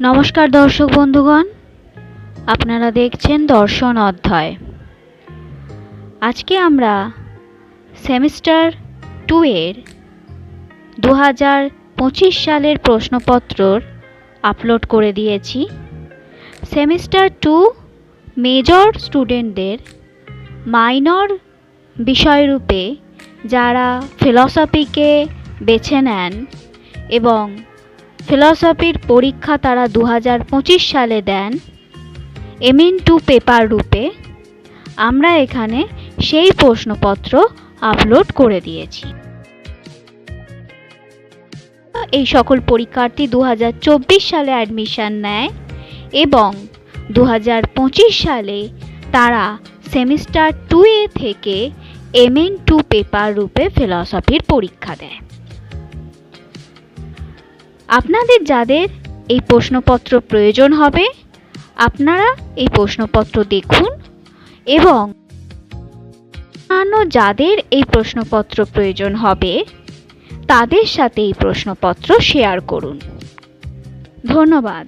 নমস্কার দর্শক বন্ধুগণ, আপনারা দেখছেন দর্শন অধ্যায়। আজকে আমরা সেমিস্টার টু এর দু হাজার পঁচিশ সালের প্রশ্নপত্রর আপলোড করে দিয়েছি। সেমিস্টার টু মেজর স্টুডেন্টদের মাইনর বিষয়রূপে যারা ফিলসফিকে বেছে নেন এবং ফিলসফির পরীক্ষা তারা দু হাজার পঁচিশ সালে দেন এমএন টু পেপার রূপে। আমরা এখানে সেই প্রশ্নপত্র আপলোড করে দিয়েছি। এই সকল পরীক্ষার্থী দু হাজার চব্বিশ সালে অ্যাডমিশন নেয় এবং দু হাজার পঁচিশ সালে তারা সেমিস্টার টু এ থেকে এমএন টু পেপার রূপে ফিলসফির পরীক্ষা দেয়। আপনাদের যাদের এই প্রশ্নপত্র প্রয়োজন হবে, আপনারা এই প্রশ্নপত্র দেখুন এবং অন্যান্য যাদের এই প্রশ্নপত্র প্রয়োজন হবে, তাদের সাথে এই প্রশ্নপত্র শেয়ার করুন। ধন্যবাদ।